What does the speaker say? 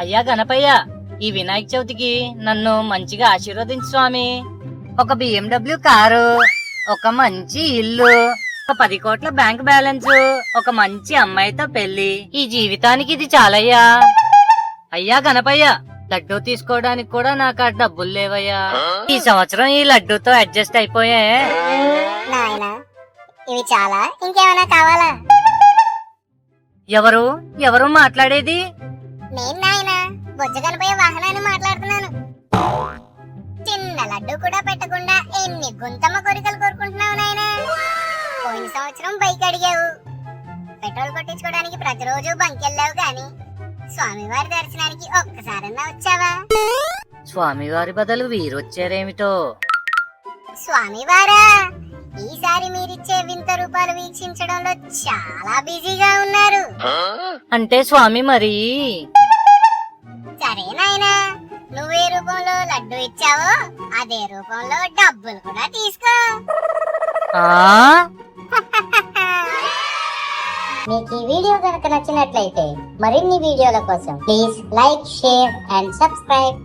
అయ్యా గణపయ్య ఈ వినాయక చవితికి నన్ను మంచిగా ఆశీర్వదించు స్వామి. ఒక బిఎండబ్ల్యూ కారు ఒక మంచి ఇల్లు ఒక పది కోట్ల బ్యాంక్ బ్యాలెన్స్ ఒక మంచి అమ్మాయితో పెళ్ళి ఈ జీవితానికి ఇది చాలయ్యా. అయ్యా గణపయ్య లడ్డూ తీసుకోవడానికి కూడా నాకు ఆ డబ్బులు లేవయ్యా. ఈ సంవత్సరం ఈ లడ్డూతో అడ్జస్ట్ అయిపోయే. ఇవి చాలా. ఇంకేమైనా కావాలా? ఎవరు? ఎవరు మాట్లాడేది? నేను నాయనా బొజ్జ కనిపోయే వాహనాన్ని మాట్లాడుతున్నాను. చిన్న లడ్డు కూడా పెట్టకుండా ఎన్ని గుంతమ్మ కోరికలు కోరుకుంటున్నావు నాయనా? పోయిన సంవత్సరం బైక్ అడిగావు. పెట్రోల్ కొట్టించుకోవడానికి ప్రతిరోజు బంకెళ్ళావు గాని స్వామివారి దర్శనానికి ఒక్కసారన్నా వచ్చావా? స్వామివారి బదులు వీరొచ్చారేమిటో? స్వామివారా ఈసారి మీరిచ్చే వింత రూపాలు వీక్షించడంలో చాలా బిజీగా ఉన్నారు. అంటే స్వామి మరి సరే నాయనా నువ్వే రూపంలో లడ్డు ఇచ్చావో అదే రూపంలో డబ్బులు కూడా తీసుకో. ఆ? మీకు ఈ వీడియో కనుక నచ్చినట్లయితే మరిన్ని వీడియోల కోసం please like share and subscribe.